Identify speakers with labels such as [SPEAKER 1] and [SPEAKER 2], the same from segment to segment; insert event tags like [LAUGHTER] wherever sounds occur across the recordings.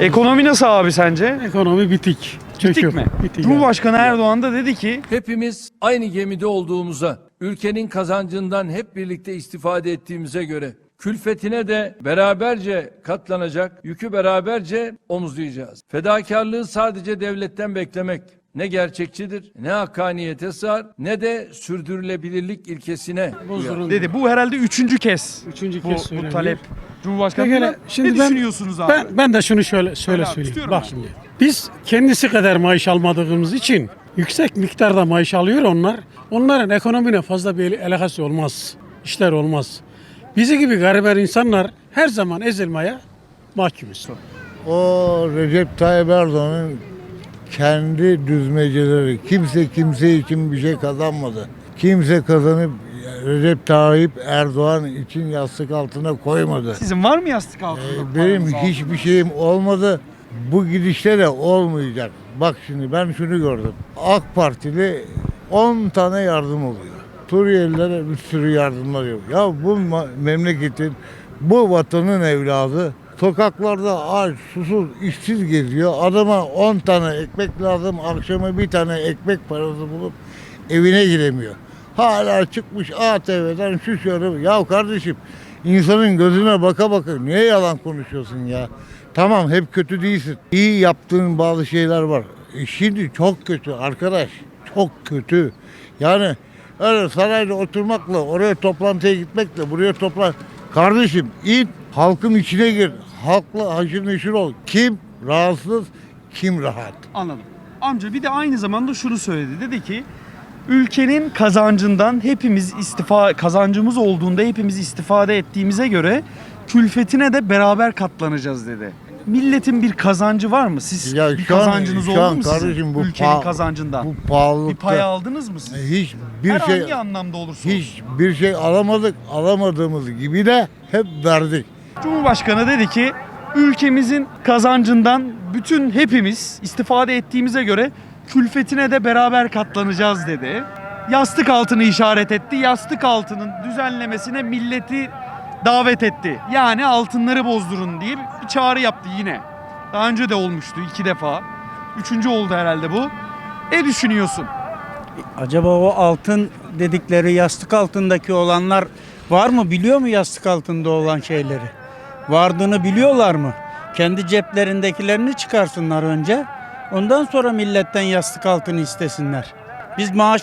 [SPEAKER 1] Ekonomi nasıl abi sence?
[SPEAKER 2] Ekonomi bitik.
[SPEAKER 1] Bitik
[SPEAKER 2] Çöküyor.
[SPEAKER 1] mi?
[SPEAKER 2] Bitik
[SPEAKER 1] Cumhurbaşkanı Erdoğan da dedi ki
[SPEAKER 3] Hepimiz aynı gemide olduğumuza, ülkenin kazancından hep birlikte istifade ettiğimize göre külfetine de beraberce katlanacak, yükü beraberce omuzlayacağız. Fedakarlığı sadece devletten beklemek ne gerçekçidir, ne hakkaniyete sığar, ne de sürdürülebilirlik ilkesine uyar.
[SPEAKER 1] Dedi bu herhalde üçüncü kez.
[SPEAKER 2] Üçüncü
[SPEAKER 1] bu,
[SPEAKER 2] kez
[SPEAKER 1] bu
[SPEAKER 2] söyleniyor.
[SPEAKER 1] talep. Cumhurbaşkanı
[SPEAKER 2] Peki,
[SPEAKER 1] ne
[SPEAKER 2] şimdi ben-
[SPEAKER 1] düşünüyorsunuz abi?
[SPEAKER 2] Ben, ben de şunu şöyle şöyle
[SPEAKER 1] abi,
[SPEAKER 2] söyleyeyim. Bak
[SPEAKER 1] abi.
[SPEAKER 2] şimdi. Biz kendisi kadar maaş almadığımız için yüksek miktarda maaş alıyor onlar. Onların ekonomiyle fazla bir alakası olmaz. İşler olmaz. Bizi gibi gariber insanlar her zaman ezilmeye mahkumuz.
[SPEAKER 4] O Recep Tayyip Erdoğan'ın kendi düzmeceleri. Kimse kimse için bir şey kazanmadı. Kimse kazanıp Recep Tayyip Erdoğan için yastık altına koymadı.
[SPEAKER 1] Sizin var mı yastık altında?
[SPEAKER 4] Ee, Benim
[SPEAKER 1] paranız altında?
[SPEAKER 4] hiçbir şeyim olmadı. Bu gidişte de olmayacak. Bak şimdi ben şunu gördüm. AK Partili 10 tane yardım oluyor. Suriyelilere bir sürü yardımlar yok. Ya bu memleketin, bu vatanın evladı sokaklarda aç, susuz, işsiz geziyor. Adama 10 tane ekmek lazım, akşama bir tane ekmek parası bulup evine giremiyor. Hala çıkmış ATV'den şu şöyle. Ya kardeşim insanın gözüne baka baka niye yalan konuşuyorsun ya? Tamam hep kötü değilsin. İyi yaptığın bazı şeyler var. E şimdi çok kötü arkadaş. Çok kötü. Yani öyle sarayda oturmakla, oraya toplantıya gitmekle, buraya toplan... Kardeşim in, halkın içine gir. Halkla haşır neşir ol. Kim rahatsız, kim rahat.
[SPEAKER 1] Anladım. Amca bir de aynı zamanda şunu söyledi. Dedi ki ülkenin kazancından hepimiz istifa kazancımız olduğunda hepimiz istifade ettiğimize göre külfetine de beraber katlanacağız dedi. Milletin bir kazancı var mı? Siz
[SPEAKER 4] Ya
[SPEAKER 1] bir
[SPEAKER 4] an-
[SPEAKER 1] kazancınız
[SPEAKER 4] şu
[SPEAKER 1] oldu
[SPEAKER 4] an
[SPEAKER 1] mu sizin?
[SPEAKER 4] bu
[SPEAKER 1] ülkenin kazancından?
[SPEAKER 4] Bu
[SPEAKER 1] bir pay aldınız mı siz?
[SPEAKER 4] hiç bir
[SPEAKER 1] Her
[SPEAKER 4] şey
[SPEAKER 1] anlamda olursa
[SPEAKER 4] hiç bir şey alamadık. Alamadığımız gibi de hep verdik.
[SPEAKER 1] Cumhurbaşkanı dedi ki ülkemizin kazancından bütün hepimiz istifade ettiğimize göre külfetine de beraber katlanacağız dedi. Yastık altını işaret etti. Yastık altının düzenlemesine milleti davet etti. Yani altınları bozdurun diye bir çağrı yaptı yine. Daha önce de olmuştu iki defa. Üçüncü oldu herhalde bu. Ne düşünüyorsun?
[SPEAKER 5] Acaba o altın dedikleri yastık altındaki olanlar var mı? Biliyor mu yastık altında olan şeyleri? Vardığını biliyorlar mı? Kendi ceplerindekilerini çıkarsınlar önce. Ondan sonra milletten yastık altını istesinler. Biz maaş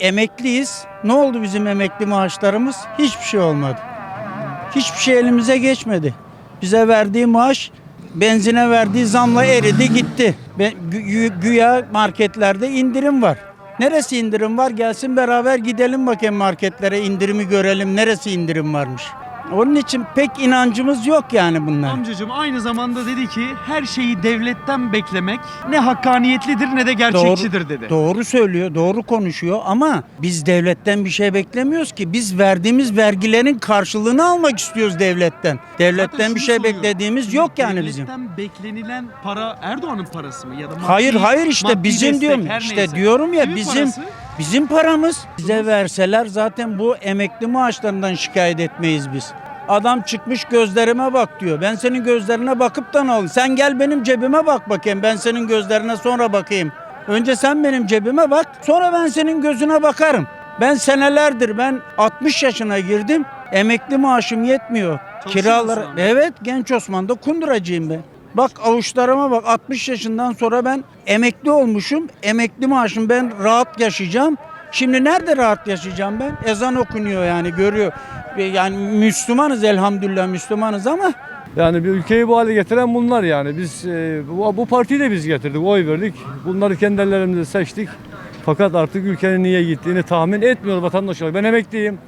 [SPEAKER 5] emekliyiz. Ne oldu bizim emekli maaşlarımız? Hiçbir şey olmadı. Hiçbir şey elimize geçmedi. Bize verdiği maaş benzine verdiği zamla eridi gitti. Ben, gü- gü- güya marketlerde indirim var. Neresi indirim var? Gelsin beraber gidelim bakayım marketlere indirimi görelim. Neresi indirim varmış? Onun için pek inancımız yok yani bunlar.
[SPEAKER 1] Amcacığım aynı zamanda dedi ki her şeyi devletten beklemek ne hakkaniyetlidir ne de gerçekçidir dedi.
[SPEAKER 5] Doğru söylüyor, doğru konuşuyor ama biz devletten bir şey beklemiyoruz ki. Biz verdiğimiz vergilerin karşılığını almak istiyoruz devletten. Devletten
[SPEAKER 1] Zaten
[SPEAKER 5] bir şey
[SPEAKER 1] soruyorum.
[SPEAKER 5] beklediğimiz yok yani bizim.
[SPEAKER 1] Devletten beklenilen para Erdoğan'ın parası mı ya da maddi,
[SPEAKER 5] Hayır hayır işte bizim
[SPEAKER 1] destek,
[SPEAKER 5] diyorum. İşte
[SPEAKER 1] neyse.
[SPEAKER 5] diyorum ya
[SPEAKER 1] Kimin
[SPEAKER 5] bizim
[SPEAKER 1] parası?
[SPEAKER 5] bizim paramız. Bize verseler zaten bu emekli maaşlarından şikayet etmeyiz biz. Adam çıkmış gözlerime bak diyor. Ben senin gözlerine bakıp da ne olur? Sen gel benim cebime bak bakayım. Ben senin gözlerine sonra bakayım. Önce sen benim cebime bak. Sonra ben senin gözüne bakarım. Ben senelerdir ben 60 yaşına girdim. Emekli maaşım yetmiyor. Kiralar? Evet genç Osman'da kunduracıyım ben. Bak avuçlarıma bak 60 yaşından sonra ben emekli olmuşum. Emekli maaşım ben rahat yaşayacağım. Şimdi nerede rahat yaşayacağım ben? Ezan okunuyor yani görüyor. Yani Müslümanız elhamdülillah Müslümanız ama
[SPEAKER 6] Yani bir ülkeyi bu hale getiren bunlar yani. Biz e, bu, bu partiyi de biz getirdik, oy verdik. Bunları kendi ellerimizle seçtik. Fakat artık ülkenin niye gittiğini tahmin etmiyor vatandaş olarak. Ben emekliyim.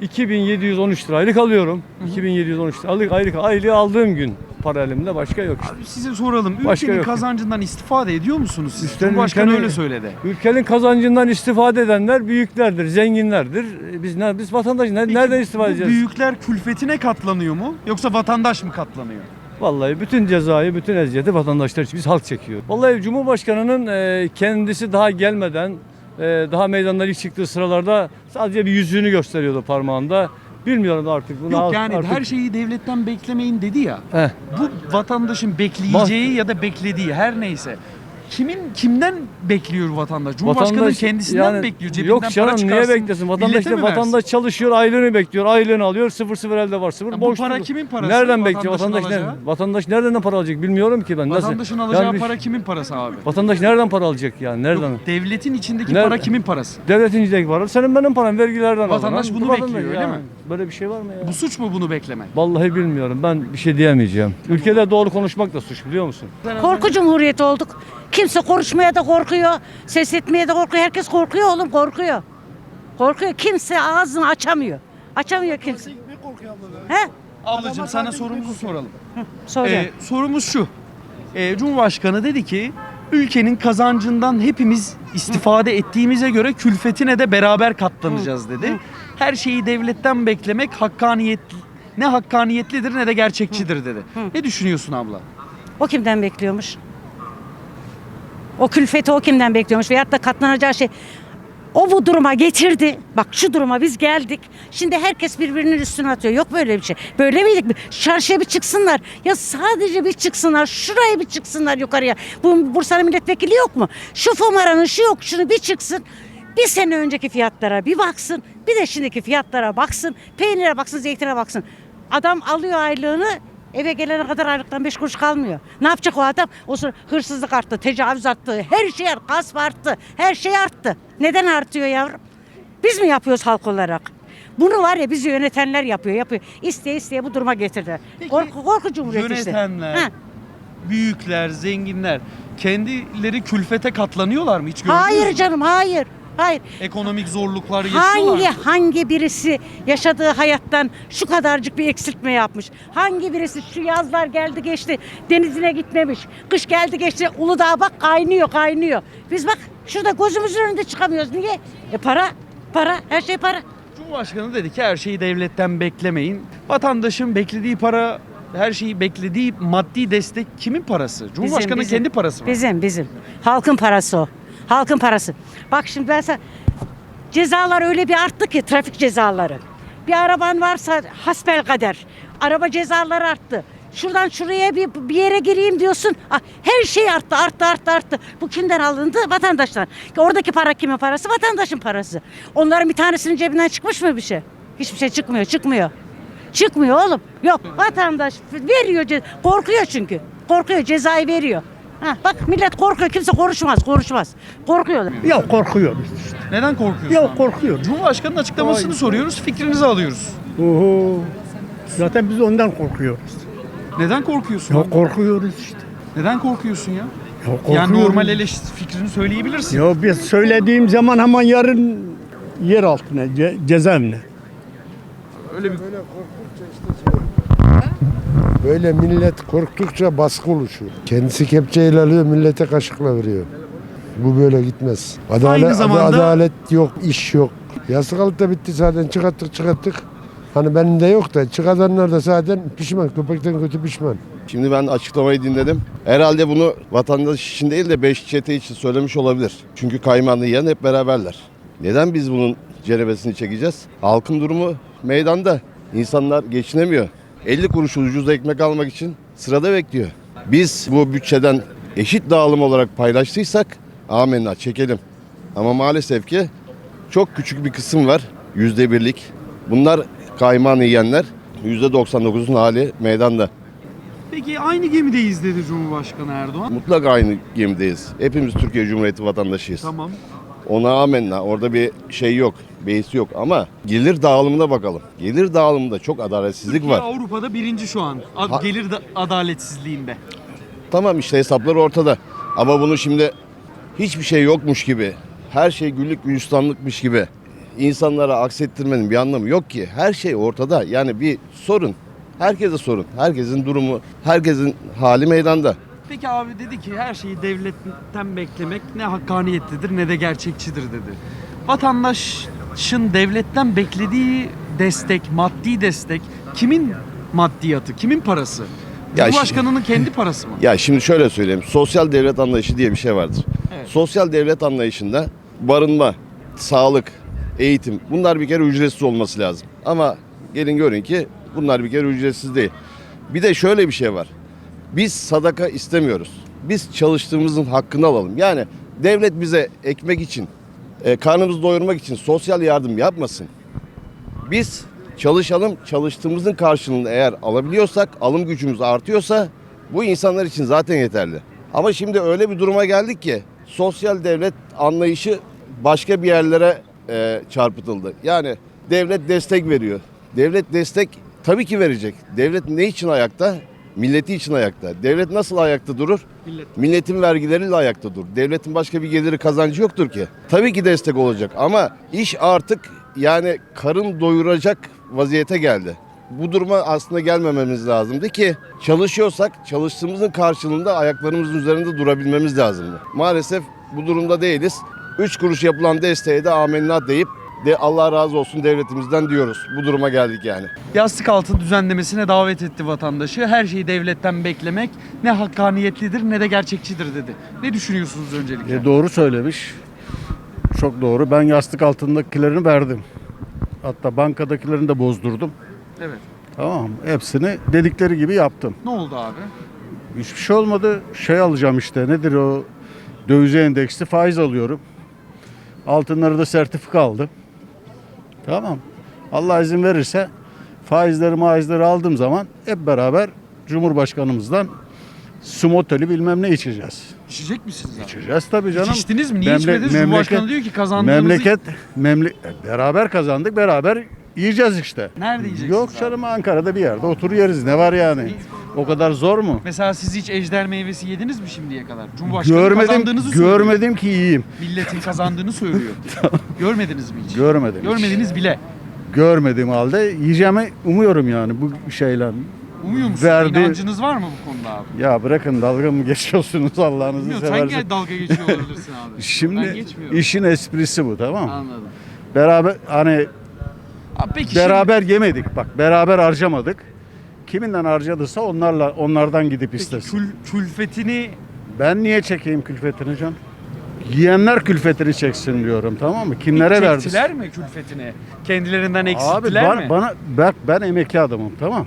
[SPEAKER 6] 2713 lira aylık alıyorum. 2713 lira aylık, aylığı aldığım gün para elimde başka yok. işte.
[SPEAKER 1] Abi size soralım.
[SPEAKER 6] Başka
[SPEAKER 1] Ülkenin
[SPEAKER 6] yok.
[SPEAKER 1] kazancından istifade ediyor musunuz siz?
[SPEAKER 6] Üstelik
[SPEAKER 1] Cumhurbaşkanı
[SPEAKER 6] ülkenin-
[SPEAKER 1] öyle söyledi.
[SPEAKER 6] Ülkenin kazancından istifade edenler büyüklerdir, zenginlerdir. E, Biz ne, biz vatandaş ne-
[SPEAKER 1] Peki
[SPEAKER 6] nereden istifade edeceğiz?
[SPEAKER 1] büyükler külfetine katlanıyor mu? Yoksa vatandaş mı katlanıyor?
[SPEAKER 6] Vallahi bütün cezayı, bütün eziyeti vatandaşlar için biz halk çekiyor. Vallahi Cumhurbaşkanı'nın e, kendisi daha gelmeden daha meydanlara ilk çıktığı sıralarda sadece bir yüzüğünü gösteriyordu parmağında. Bilmiyorum artık. Bunu
[SPEAKER 1] Yok yani
[SPEAKER 6] artık...
[SPEAKER 1] her şeyi devletten beklemeyin dedi ya.
[SPEAKER 6] Heh.
[SPEAKER 1] Bu vatandaşın bekleyeceği ya da beklediği her neyse. Kimin kimden bekliyor vatandaş? Cumhurbaşkanı
[SPEAKER 6] Vatandaş
[SPEAKER 1] kendisinden
[SPEAKER 6] yani-
[SPEAKER 1] mi bekliyor? Cebinden
[SPEAKER 6] Yok
[SPEAKER 1] para
[SPEAKER 6] canım niye
[SPEAKER 1] çıkarsın,
[SPEAKER 6] beklesin? Vatandaş da vatandaş çalışıyor, aylığını bekliyor. Aylığını alıyor. Sıfır sıfır elde var. Sıfır
[SPEAKER 1] Ya bu
[SPEAKER 6] boş
[SPEAKER 1] para
[SPEAKER 6] duruyor.
[SPEAKER 1] kimin parası?
[SPEAKER 6] Nereden bekliyor?
[SPEAKER 1] Vatandaşın
[SPEAKER 6] Vatandaş nereden? Vatandaş nereden para alacak bilmiyorum ki ben. Nasıl?
[SPEAKER 1] Vatandaşın alacağı
[SPEAKER 6] Yani
[SPEAKER 1] para kimin parası abi?
[SPEAKER 6] Vatandaş nereden para alacak yani? Nereden?
[SPEAKER 1] Yok, devletin içindeki
[SPEAKER 6] Nerede?
[SPEAKER 1] para kimin parası?
[SPEAKER 6] Devletin içindeki para. Senin benim param vergilerden
[SPEAKER 1] Vatandaş
[SPEAKER 6] alınan.
[SPEAKER 1] bunu
[SPEAKER 6] Vatandaş-
[SPEAKER 1] bekliyor, öyle
[SPEAKER 6] ya,
[SPEAKER 1] mi?
[SPEAKER 6] Böyle bir şey var mı ya?
[SPEAKER 1] Bu suç mu bunu beklemek?
[SPEAKER 6] Vallahi bilmiyorum. Ben bir şey diyemeyeceğim. Ülkede doğru konuşmak da suç biliyor musun?
[SPEAKER 7] Korku cumhuriyeti olduk. Kimse konuşmaya da korkuyor, ses etmeye de korkuyor. Herkes korkuyor oğlum, korkuyor. Korkuyor. Kimse ağzını açamıyor. Açamıyor kimse. He?
[SPEAKER 1] Ablacığım sana sorumuzu soralım.
[SPEAKER 7] Soracağım.
[SPEAKER 1] Ee, sorumuz şu. Ee, Cumhurbaşkanı dedi ki ülkenin kazancından hepimiz istifade ettiğimize göre külfetine de beraber katlanacağız dedi. Her şeyi devletten beklemek hakkaniyet ne hakkaniyetlidir ne de gerçekçidir dedi. Ne düşünüyorsun abla?
[SPEAKER 7] O kimden bekliyormuş? O külfeti o kimden bekliyormuş? Veyahut da katlanacağı şey. O bu duruma getirdi. Bak şu duruma biz geldik. Şimdi herkes birbirinin üstüne atıyor. Yok böyle bir şey. Böyle miydik mi? Çarşıya bir çıksınlar. Ya sadece bir çıksınlar. Şuraya bir çıksınlar yukarıya. Bu Bursa'nın milletvekili yok mu? Şu fumaranın şu yok. Şunu bir çıksın. Bir sene önceki fiyatlara bir baksın. Bir de şimdiki fiyatlara baksın. Peynire baksın, zeytine baksın. Adam alıyor aylığını Eve gelene kadar aylıktan beş kuruş kalmıyor. Ne yapacak o adam? O sonra hırsızlık arttı, tecavüz arttı, her şey arttı, gasp arttı, her şey arttı. Neden artıyor yavrum? Biz mi yapıyoruz halk olarak? Bunu var ya bizi yönetenler yapıyor, yapıyor. İsteye isteye bu duruma getirdiler.
[SPEAKER 1] Peki,
[SPEAKER 7] Korku, korku cumhuriyeti işte.
[SPEAKER 1] Yönetenler,
[SPEAKER 7] Ha.
[SPEAKER 1] büyükler, zenginler kendileri külfete katlanıyorlar mı? Hiç
[SPEAKER 7] Hayır canım, hayır. Hayır.
[SPEAKER 1] Ekonomik zorluklar yaşıyorlar
[SPEAKER 7] Hangi hangi birisi yaşadığı hayattan şu kadarcık bir eksiltme yapmış? Hangi birisi şu yazlar geldi geçti denizine gitmemiş. Kış geldi geçti Uludağ bak kaynıyor kaynıyor. Biz bak şurada gözümüzün önünde çıkamıyoruz. Niye? E para, para, her şey para.
[SPEAKER 1] Cumhurbaşkanı dedi ki her şeyi devletten beklemeyin. Vatandaşın beklediği para, her şeyi beklediği maddi destek kimin parası? Cumhurbaşkanının
[SPEAKER 7] bizim.
[SPEAKER 1] kendi parası mı?
[SPEAKER 7] Bizim bizim. Halkın parası o. Halkın parası. Bak şimdi ben sana cezalar öyle bir arttı ki trafik cezaları. Bir araban varsa hasbel kader. Araba cezaları arttı. Şuradan şuraya bir, bir yere gireyim diyorsun. Ah, Her şey arttı, arttı, arttı, arttı. Bu kimden alındı? Vatandaştan. Oradaki para kimin parası? Vatandaşın parası. Onların bir tanesinin cebinden çıkmış mı bir şey? Hiçbir şey çıkmıyor, çıkmıyor. Çıkmıyor oğlum. Yok vatandaş veriyor. Korkuyor çünkü. Korkuyor cezayı veriyor. Ha, bak millet korkuyor. Kimse konuşmaz, konuşmaz. Korkuyorlar.
[SPEAKER 8] Ya korkuyoruz.
[SPEAKER 1] Neden korkuyorsun?
[SPEAKER 8] Ya
[SPEAKER 1] abi?
[SPEAKER 8] korkuyoruz.
[SPEAKER 1] Cumhurbaşkanının açıklamasını soruyoruz, fikrinizi alıyoruz.
[SPEAKER 8] Oho. Zaten biz ondan korkuyoruz.
[SPEAKER 1] Neden korkuyorsun?
[SPEAKER 8] Ya
[SPEAKER 1] abi?
[SPEAKER 8] korkuyoruz işte.
[SPEAKER 1] Neden korkuyorsun ya?
[SPEAKER 8] Ya.
[SPEAKER 1] Yani normal eleştiri fikrini söyleyebilirsin.
[SPEAKER 8] Ya biz söylediğim zaman hemen yarın yer altına, ce- cezaevine.
[SPEAKER 1] Öyle bir
[SPEAKER 9] Böyle millet korktukça baskı oluşuyor. Kendisi kepçeyle alıyor, millete kaşıkla veriyor. Bu böyle gitmez. Adalet,
[SPEAKER 1] Aynı zamanda-
[SPEAKER 9] adalet yok, iş yok. Yastık da bitti zaten çıkarttık çıkarttık. Hani benim de yok da çıkartanlar da zaten pişman. Köpekten kötü pişman.
[SPEAKER 10] Şimdi ben açıklamayı dinledim. Herhalde bunu vatandaş için değil de beş çete için söylemiş olabilir. Çünkü kaymağını yiyen hep beraberler. Neden biz bunun cerebesini çekeceğiz? Halkın durumu meydanda. İnsanlar geçinemiyor. 50 kuruş ucuz ekmek almak için sırada bekliyor. Biz bu bütçeden eşit dağılım olarak paylaştıysak amenna çekelim. Ama maalesef ki çok küçük bir kısım var. Yüzde birlik. Bunlar kaymağını yiyenler. Yüzde 99'un hali meydanda.
[SPEAKER 1] Peki aynı gemideyiz dedi Cumhurbaşkanı Erdoğan.
[SPEAKER 10] Mutlak aynı gemideyiz. Hepimiz Türkiye Cumhuriyeti vatandaşıyız.
[SPEAKER 1] Tamam.
[SPEAKER 10] Ona amenna. Orada bir şey yok. Beis yok ama gelir dağılımına bakalım. Gelir dağılımında çok adaletsizlik
[SPEAKER 1] Türkiye
[SPEAKER 10] var.
[SPEAKER 1] Avrupa'da birinci şu an. Ad-
[SPEAKER 10] Ha-
[SPEAKER 1] Gelir da- adaletsizliğinde.
[SPEAKER 10] Tamam işte hesaplar ortada. Ama bunu şimdi hiçbir şey yokmuş gibi, her şey güllük gülistanlıkmış gibi insanlara aksettirmenin bir anlamı yok ki. Her şey ortada. Yani bir sorun. Herkese sorun. Herkesin durumu, herkesin hali meydanda.
[SPEAKER 1] Peki abi dedi ki her şeyi devletten beklemek ne hakkaniyetlidir ne de gerçekçidir dedi. Vatandaşın devletten beklediği destek, maddi destek kimin maddiyatı, kimin parası?
[SPEAKER 10] Ya
[SPEAKER 1] Cumhurbaşkanının kendi parası mı? [LAUGHS]
[SPEAKER 10] Ya şimdi şöyle söyleyeyim. Sosyal devlet anlayışı diye bir şey vardır.
[SPEAKER 1] Evet.
[SPEAKER 10] Sosyal devlet anlayışında barınma, sağlık, eğitim bunlar bir kere ücretsiz olması lazım. Ama Gelin görün ki bunlar bir kere ücretsiz değil. Bir de şöyle bir şey var. Biz sadaka istemiyoruz. Biz çalıştığımızın hakkını alalım. Yani devlet bize ekmek için, e, karnımızı doyurmak için sosyal yardım yapmasın. Biz çalışalım, çalıştığımızın karşılığını eğer alabiliyorsak, alım gücümüz artıyorsa bu insanlar için zaten yeterli. Ama şimdi öyle bir duruma geldik ki sosyal devlet anlayışı başka bir yerlere e, çarpıtıldı. Yani devlet destek veriyor. Devlet destek tabii ki verecek. Devlet ne için ayakta? Milleti için ayakta. Devlet nasıl ayakta durur? Milletin vergileriyle ayakta durur. Devletin başka bir geliri kazancı yoktur ki. Tabii ki destek olacak ama iş artık yani karın doyuracak vaziyete geldi. Bu duruma aslında gelmememiz lazımdı ki çalışıyorsak çalıştığımızın karşılığında ayaklarımızın üzerinde durabilmemiz lazımdı. Maalesef bu durumda değiliz. 3 kuruş yapılan desteğe de amenna deyip de Allah razı olsun devletimizden diyoruz. Bu duruma geldik yani.
[SPEAKER 1] Yastık altı düzenlemesine davet etti vatandaşı. Her şeyi devletten beklemek ne hakkaniyetlidir ne de gerçekçidir dedi. Ne düşünüyorsunuz öncelikle?
[SPEAKER 11] E, doğru söylemiş. Çok doğru. Ben yastık altındakilerini verdim. Hatta bankadakilerini de bozdurdum.
[SPEAKER 1] Evet.
[SPEAKER 11] Tamam. Hepsini dedikleri gibi yaptım.
[SPEAKER 1] Ne oldu abi?
[SPEAKER 11] Hiçbir şey olmadı. Şey alacağım işte. Nedir o? Döviz endeksli faiz alıyorum. Altınları da sertifika aldım. Tamam. Allah izin verirse faizleri maizleri aldığım zaman hep beraber Cumhurbaşkanımızdan sumoteli bilmem ne içeceğiz.
[SPEAKER 1] İçecek misiniz abi?
[SPEAKER 11] İçeceğiz tabii canım.
[SPEAKER 1] Hiç içtiniz mi? Niye
[SPEAKER 11] Memle-
[SPEAKER 1] içmediniz? Cumhurbaşkanı diyor ki kazandığınızı...
[SPEAKER 11] Memleket, memle e, beraber kazandık, beraber yiyeceğiz işte.
[SPEAKER 1] Nerede yiyeceksiniz
[SPEAKER 11] Yok
[SPEAKER 1] abi?
[SPEAKER 11] canım Ankara'da bir yerde otur yeriz. Ne var yani? O kadar zor mu?
[SPEAKER 1] Mesela siz hiç ejder meyvesi yediniz mi şimdiye kadar? Cumhurbaşkanı
[SPEAKER 11] Görmedim,
[SPEAKER 1] kazandığınızı söylüyor.
[SPEAKER 11] görmedim ki yiyeyim.
[SPEAKER 1] Milletin kazandığını söylüyor. [LAUGHS] Görmediniz mi hiç?
[SPEAKER 11] Görmedim. hiç.
[SPEAKER 1] Görmediniz bile.
[SPEAKER 11] Görmediğim halde yiyeceğimi umuyorum yani bu şeyle.
[SPEAKER 1] Umuyor musunuz?
[SPEAKER 11] Verdi-
[SPEAKER 1] İnancınız var mı bu konuda abi?
[SPEAKER 11] Ya bırakın dalga mı geçiyorsunuz Allah'ınızı
[SPEAKER 1] Bilmiyorum, sen
[SPEAKER 11] seversen.
[SPEAKER 1] gel dalga geçiyor olabilirsin abi. [LAUGHS] ben
[SPEAKER 11] Şimdi
[SPEAKER 1] geçmiyorum.
[SPEAKER 11] işin esprisi bu tamam mı?
[SPEAKER 1] Anladım.
[SPEAKER 11] Beraber hani
[SPEAKER 1] Abi peki
[SPEAKER 11] beraber yemedik bak beraber harcamadık. Kiminden harcadıysa onlarla onlardan gidip istesin.
[SPEAKER 1] peki kül, külfetini
[SPEAKER 11] Ben niye çekeyim külfetini can? Yiyenler külfetini çeksin diyorum tamam mı? Kimlere verdi?
[SPEAKER 1] çektiler mi külfetini? Kendilerinden
[SPEAKER 11] Abi
[SPEAKER 1] eksilttiler
[SPEAKER 11] ba-
[SPEAKER 1] mi?
[SPEAKER 11] bana bak ben emekli adamım tamam.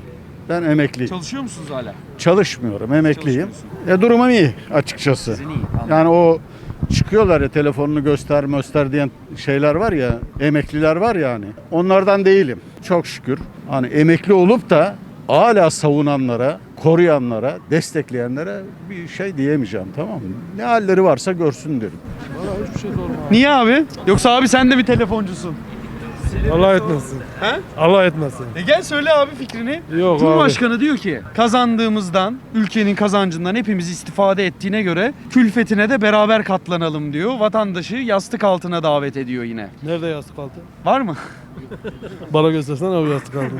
[SPEAKER 11] Ben emekli.
[SPEAKER 1] Çalışıyor musunuz hala?
[SPEAKER 11] Çalışmıyorum, emekliyim. E durumum iyi açıkçası.
[SPEAKER 1] Sizin iyi. Anladım.
[SPEAKER 11] Yani o çıkıyorlar ya telefonunu göster göster diyen şeyler var ya emekliler var ya hani onlardan değilim çok şükür. Hani emekli olup da hala savunanlara, koruyanlara, destekleyenlere bir şey diyemeyeceğim tamam mı? Ne halleri varsa görsün derim.
[SPEAKER 1] Niye abi? Yoksa abi sen de bir telefoncusun.
[SPEAKER 6] Allah etmesin.
[SPEAKER 1] He?
[SPEAKER 6] Allah etmesin.
[SPEAKER 1] E gel söyle abi fikrini.
[SPEAKER 6] Yok
[SPEAKER 1] Cumhurbaşkanı diyor ki kazandığımızdan, ülkenin kazancından hepimiz istifade ettiğine göre külfetine de beraber katlanalım diyor. Vatandaşı yastık altına davet ediyor yine.
[SPEAKER 6] Nerede yastık altı?
[SPEAKER 1] Var mı?
[SPEAKER 6] Bana göstersene abi yastık altı.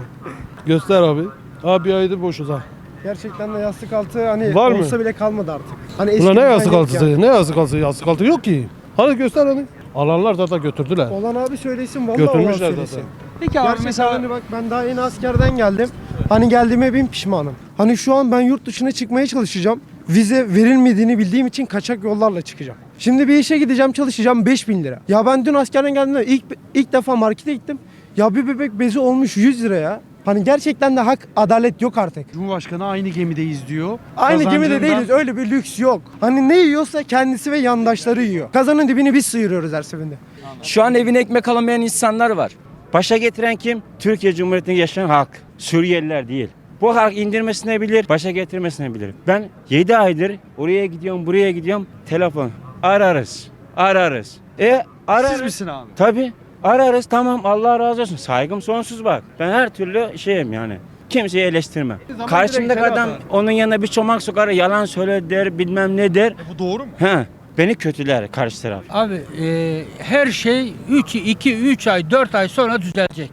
[SPEAKER 6] Göster abi. Abi bir aydır boşuz ha.
[SPEAKER 8] Gerçekten de yastık altı hani
[SPEAKER 6] Var mı?
[SPEAKER 8] olsa bile kalmadı artık. Hani
[SPEAKER 6] Ulan ne
[SPEAKER 8] eskiden
[SPEAKER 6] yastık
[SPEAKER 8] yok
[SPEAKER 6] altısı?
[SPEAKER 8] yani.
[SPEAKER 6] Ne yastık altısı? Yastık altı yok ki. Hadi göster hadi. Alanlar zaten götürdüler.
[SPEAKER 8] Olan abi söylesin vallahi
[SPEAKER 6] Götürmüşler
[SPEAKER 8] olan
[SPEAKER 6] zaten.
[SPEAKER 8] söylesin.
[SPEAKER 1] Peki abi
[SPEAKER 8] Gerçekten
[SPEAKER 1] mesela
[SPEAKER 8] hani bak ben daha yeni askerden geldim. Hani geldiğime bin pişmanım. Hani şu an ben yurt dışına çıkmaya çalışacağım. Vize verilmediğini bildiğim için kaçak yollarla çıkacağım. Şimdi bir işe gideceğim çalışacağım 5000 lira. Ya ben dün askerden geldiğimde ilk, ilk defa markete gittim. Ya bir bebek bezi olmuş 100 lira ya. Hani gerçekten de hak, adalet yok artık.
[SPEAKER 1] Cumhurbaşkanı aynı gemideyiz diyor.
[SPEAKER 8] Aynı gemide
[SPEAKER 1] Kazancından-
[SPEAKER 8] değiliz. Öyle bir lüks yok. Hani ne yiyorsa kendisi ve yandaşları yiyor. Kazanın dibini biz sıyırıyoruz her seferinde.
[SPEAKER 12] Şu an evine ekmek alamayan insanlar var. Başa getiren kim? Türkiye Cumhuriyeti'nde yaşayan halk. Suriyeliler değil. Bu halk indirmesine bilir, başa getirmesine bilir. Ben 7 aydır oraya gidiyorum, buraya gidiyorum. Telefon. Ararız. Ararız. E ararız.
[SPEAKER 1] Siz misin abi?
[SPEAKER 12] Tabii. Ararız tamam Allah razı olsun. Saygım sonsuz bak. Ben her türlü şeyim yani. Kimseyi eleştirmem. Karşımdaki adam onun yanına bir çomak sokar, yalan söyler der, bilmem ne der.
[SPEAKER 1] Bu doğru mu?
[SPEAKER 12] He. Beni kötüler karşı taraf.
[SPEAKER 5] Abi e, her şey 3 2 3 ay 4 ay sonra düzelecek.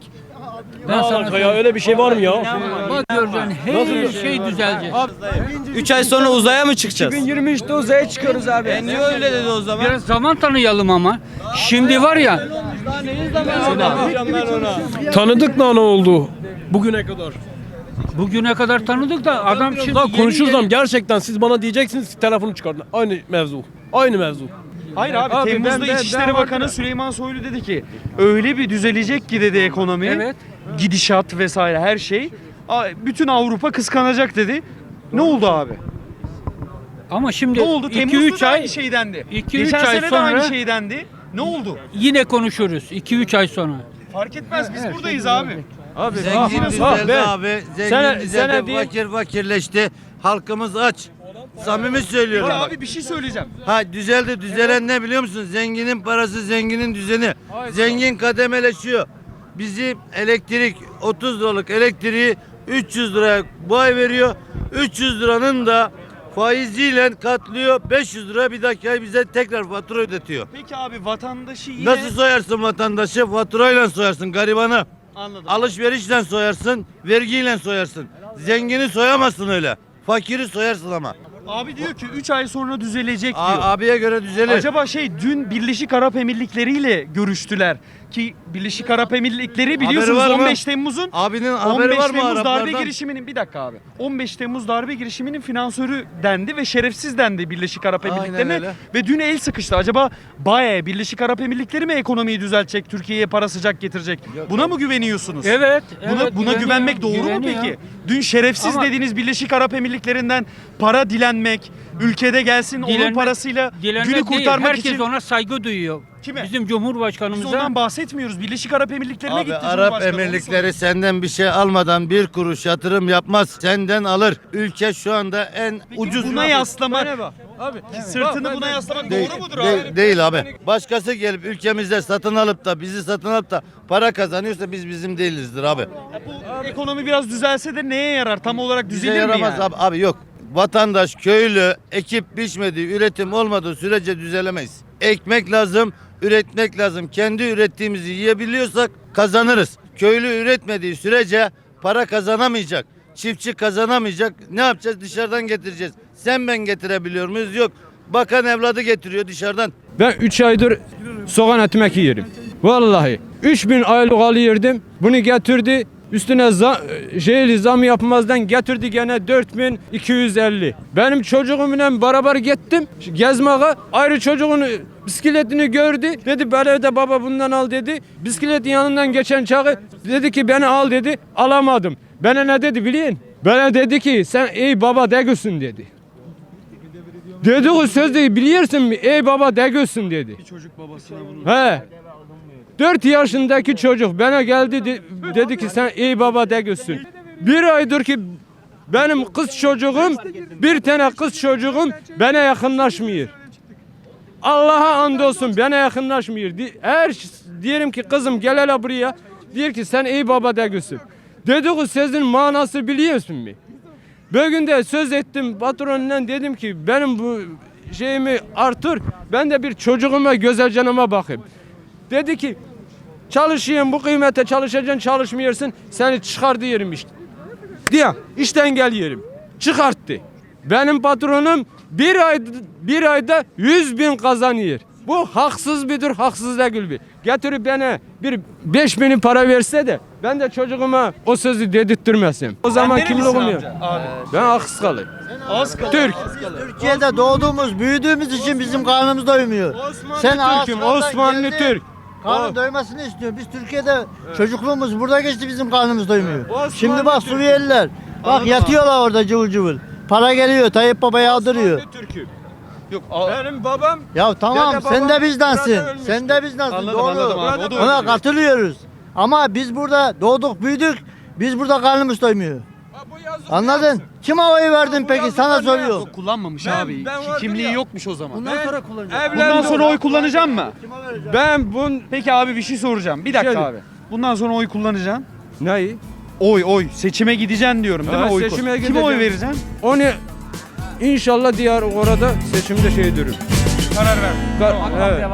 [SPEAKER 5] Ben sana
[SPEAKER 6] ya öyle bir şey var mı ya?
[SPEAKER 5] Bak göreceksin her şey düzelecek.
[SPEAKER 12] 3 ay sonra uzaya mı çıkacağız? 2023'te uzaya çıkıyoruz abi.
[SPEAKER 6] E,
[SPEAKER 12] niye öyle dedi o zaman?
[SPEAKER 5] Biraz zaman tanıyalım ama. Şimdi var ya
[SPEAKER 6] Tanıdık da ne oldu bugüne kadar?
[SPEAKER 5] bugüne kadar tanıdık da adam şimdi
[SPEAKER 6] Daha
[SPEAKER 5] yeni yeni-
[SPEAKER 6] gerçekten siz bana diyeceksiniz ki telefonu çıkardın. Aynı mevzu. Aynı mevzu.
[SPEAKER 1] Hayır abi,
[SPEAKER 13] Abi
[SPEAKER 1] Temmuz'da
[SPEAKER 13] ben- ben-
[SPEAKER 1] İçişleri
[SPEAKER 13] ben
[SPEAKER 1] Bakanı Süleyman Soylu dedi ki öyle bir düzelecek ki dedi ekonomi.
[SPEAKER 13] Evet.
[SPEAKER 1] Gidişat vesaire her şey. Bütün Avrupa kıskanacak dedi. Ne oldu abi?
[SPEAKER 13] Ama şimdi
[SPEAKER 1] Ne oldu?
[SPEAKER 13] 2-3
[SPEAKER 1] Temmuz'da da
[SPEAKER 13] ay
[SPEAKER 1] aynı şey dendi.
[SPEAKER 13] iki,
[SPEAKER 1] Geçen
[SPEAKER 13] üç ay
[SPEAKER 1] sene de aynı
[SPEAKER 13] sonra-
[SPEAKER 1] şey dendi. Ne oldu?
[SPEAKER 13] yine konuşuruz 2-3 ay sonra.
[SPEAKER 1] Fark etmez biz buradayız abi.
[SPEAKER 13] Abi
[SPEAKER 14] Zengin
[SPEAKER 13] bak,
[SPEAKER 14] düzeldi
[SPEAKER 13] bak ben-
[SPEAKER 14] abi. Zengin
[SPEAKER 13] Sene-
[SPEAKER 14] düzeldi.
[SPEAKER 13] değil-
[SPEAKER 14] fakir fakirleşti. Halkımız aç. Samimi söylüyorum.
[SPEAKER 1] Bak. abi bir şey söyleyeceğim.
[SPEAKER 14] Ha düzeldi. Düzelen ne biliyor musun? Zenginin parası zenginin düzeni. Zengin kademeleşiyor. Bizim elektrik 30 liralık elektriği 300 liraya bu ay veriyor. 300 liranın da faiziyle katlıyor. 500 lira bir dahaki ay bize tekrar fatura ödetiyor.
[SPEAKER 1] Peki abi vatandaşı yine...
[SPEAKER 14] Nasıl soyarsın vatandaşı? Faturayla soyarsın garibanı.
[SPEAKER 1] Anladım.
[SPEAKER 14] Alışverişle soyarsın, vergiyle soyarsın. Zengini soyamazsın öyle. Fakiri soyarsın ama.
[SPEAKER 1] Abi diyor ki 3 ay sonra düzelecek diyor.
[SPEAKER 14] A- abiye göre düzelir.
[SPEAKER 1] Acaba şey dün Birleşik Arap Emirlikleri ile görüştüler ki Birleşik Arap Emirlikleri biliyorsunuz
[SPEAKER 14] var mı?
[SPEAKER 1] 15 Temmuz'un
[SPEAKER 14] Abinin haberi
[SPEAKER 1] 15
[SPEAKER 14] var mı
[SPEAKER 1] Temmuz darbe
[SPEAKER 14] Araplardan?
[SPEAKER 1] girişiminin bir dakika abi. 15 Temmuz darbe girişiminin finansörü dendi ve şerefsiz dendi Birleşik Arap
[SPEAKER 14] Aynen
[SPEAKER 1] Emirlikleri'ne
[SPEAKER 14] öyle.
[SPEAKER 1] ve dün el sıkıştı. Acaba BAE Birleşik Arap Emirlikleri mi ekonomiyi düzeltecek, Türkiye'ye para sıcak getirecek? Buna mı güveniyorsunuz?
[SPEAKER 13] Evet.
[SPEAKER 1] Buna,
[SPEAKER 13] evet,
[SPEAKER 1] buna güvenmek doğru mu
[SPEAKER 13] güveniyor.
[SPEAKER 1] peki? Dün şerefsiz
[SPEAKER 13] Ama-
[SPEAKER 1] dediğiniz Birleşik Arap Emirlikleri'nden para dilenmek, ülkede gelsin onun parasıyla günü
[SPEAKER 13] değil,
[SPEAKER 1] kurtarmak
[SPEAKER 13] herkes
[SPEAKER 1] için.
[SPEAKER 13] ona saygı duyuyor.
[SPEAKER 1] Kime?
[SPEAKER 13] Bizim
[SPEAKER 1] Biz
[SPEAKER 13] Cumhurbaşkanımıza
[SPEAKER 1] ondan bahsetmiyoruz. Birleşik Arap Emirlikleri'ne
[SPEAKER 14] Abi
[SPEAKER 1] gitti
[SPEAKER 14] Arap
[SPEAKER 1] Cumhurbaşkanı, onu
[SPEAKER 14] Emirlikleri senden bir şey almadan bir kuruş yatırım yapmaz. Senden alır. Ülke şu anda en ucuz.
[SPEAKER 1] buna yaslamak,
[SPEAKER 13] Abi.
[SPEAKER 1] sırtını buna yaslamak
[SPEAKER 14] Değil,
[SPEAKER 1] doğru mudur
[SPEAKER 14] değil-
[SPEAKER 1] abi?
[SPEAKER 14] değil abi. Başkası gelip ülkemizde satın alıp da bizi satın alıp da para kazanıyorsa biz bizim değilizdir abi.
[SPEAKER 1] Bu ekonomi biraz düzelse de neye yarar? Tam olarak
[SPEAKER 14] Bize
[SPEAKER 1] düzelir mi
[SPEAKER 14] yaramaz
[SPEAKER 1] yani?
[SPEAKER 14] abi, abi yok. Vatandaş köylü ekip biçmediği üretim olmadığı sürece düzelemeyiz. Ekmek lazım, üretmek lazım. Kendi ürettiğimizi yiyebiliyorsak kazanırız. Köylü üretmediği sürece para kazanamayacak. Çiftçi kazanamayacak. Ne yapacağız? Dışarıdan getireceğiz. Sen ben getirebiliyor muyuz? Yok. Bakan evladı getiriyor dışarıdan.
[SPEAKER 6] Ben 3 aydır soğan ekmek yerim. Vallahi 3000 aylık alıyordum. Bunu getirdi. Üstüne zam, şeyli zam yapmazdan getirdi gene 4250. Benim çocuğumla beraber gittim gezmeye. Ayrı çocuğun bisikletini gördü. Dedi belediye baba bundan al dedi. Bisikletin yanından geçen çağı dedi ki beni al dedi. Alamadım. Bana ne dedi biliyin? Bana dedi ki sen ey baba degüsün dedi. Dedi o sözü biliyorsun? Ey baba degüsün dedi.
[SPEAKER 1] Çocuk babasına bunu.
[SPEAKER 6] He. 4 yaşındaki çocuk bana geldi de- dedi ki sen iyi baba de gülsün. Bir aydır ki benim kız çocuğum bir tane kız çocuğum bana yakınlaşmıyor. Allah'a andolsun bana yakınlaşmıyor. Eğer diyelim ki kızım gel hele buraya. Diyor ki sen iyi baba de gülsün. Dediği sözün manası biliyorsun mu? Bugün de söz ettim patronundan dedim ki benim bu şeyimi artır. Ben de bir çocuğuma güzel canıma bakayım. Dedi ki çalışayım bu kıymete çalışacaksın çalışmıyorsun seni çıkar diyelim işte. Diye işten gel yerim. Çıkarttı. Benim patronum bir ay bir ayda 100 bin kazanıyor. Bu haksız bidir, haksız değil bir. Getirip bana bir 5 bini para verse de ben de çocuğuma o sözü dedirttirmesem. O zaman kimliğim yok.
[SPEAKER 1] amca? Abi.
[SPEAKER 6] Ben Aksakalıyım.
[SPEAKER 1] Az.
[SPEAKER 6] Türk.
[SPEAKER 1] az.
[SPEAKER 14] Türkiye'de doğduğumuz, büyüdüğümüz için bizim karnımız doymuyor. Sen
[SPEAKER 6] Türk'üm, Osmanlı Türk.
[SPEAKER 14] Karnın
[SPEAKER 6] O-
[SPEAKER 14] doymasını istiyor. Biz Türkiye'de çocukluğumuz burada geçti bizim karnımız doymuyor.
[SPEAKER 6] Osmanlı
[SPEAKER 14] Şimdi bak
[SPEAKER 6] Türk.
[SPEAKER 14] Suriyeliler. Bak
[SPEAKER 1] Anladım
[SPEAKER 14] yatıyorlar orada cıvıl cıvıl. Para geliyor Tayyip Baba yağdırıyor.
[SPEAKER 6] Osmanlı.
[SPEAKER 1] Yok a-
[SPEAKER 6] Benim babam
[SPEAKER 14] Ya tamam
[SPEAKER 6] Dede
[SPEAKER 14] sen
[SPEAKER 6] babam
[SPEAKER 14] de bizdansın.
[SPEAKER 6] burada ölmüştü.
[SPEAKER 14] Sen de bizdansın.
[SPEAKER 1] anladım
[SPEAKER 14] Doğru.
[SPEAKER 1] anladım abi. O da öyle
[SPEAKER 14] Ona
[SPEAKER 1] diyor.
[SPEAKER 14] katılıyoruz. Ama biz burada doğduk büyüdük. Biz burada karnımız doymuyor. Anladın? Kime oy verdin peki? Sana soruyorum.
[SPEAKER 1] Yok, kullanmamış
[SPEAKER 6] Ben-
[SPEAKER 1] abi.
[SPEAKER 6] ben
[SPEAKER 1] Ki-
[SPEAKER 6] vardım
[SPEAKER 1] Kimliği
[SPEAKER 6] ya.
[SPEAKER 1] yokmuş o zaman.
[SPEAKER 14] Bundan sonra kullanacağım.
[SPEAKER 1] Bundan sonra oy kullanacağım mı?
[SPEAKER 6] ben bun
[SPEAKER 1] Peki abi bir şey soracağım. Bir dakika
[SPEAKER 6] Şöyle.
[SPEAKER 1] abi. Bundan sonra oy kullanacaksın.
[SPEAKER 6] neyi?
[SPEAKER 1] Oy oy. Seçime gideceksin diyorum değil
[SPEAKER 6] Ha,
[SPEAKER 1] mi? Oy
[SPEAKER 6] seçime
[SPEAKER 1] Kime
[SPEAKER 6] gideceğim.
[SPEAKER 1] oy vereceksin?
[SPEAKER 6] Onu inşallah diğer orada seçimde şey durum.
[SPEAKER 1] Karar ver.
[SPEAKER 6] Ka- evet.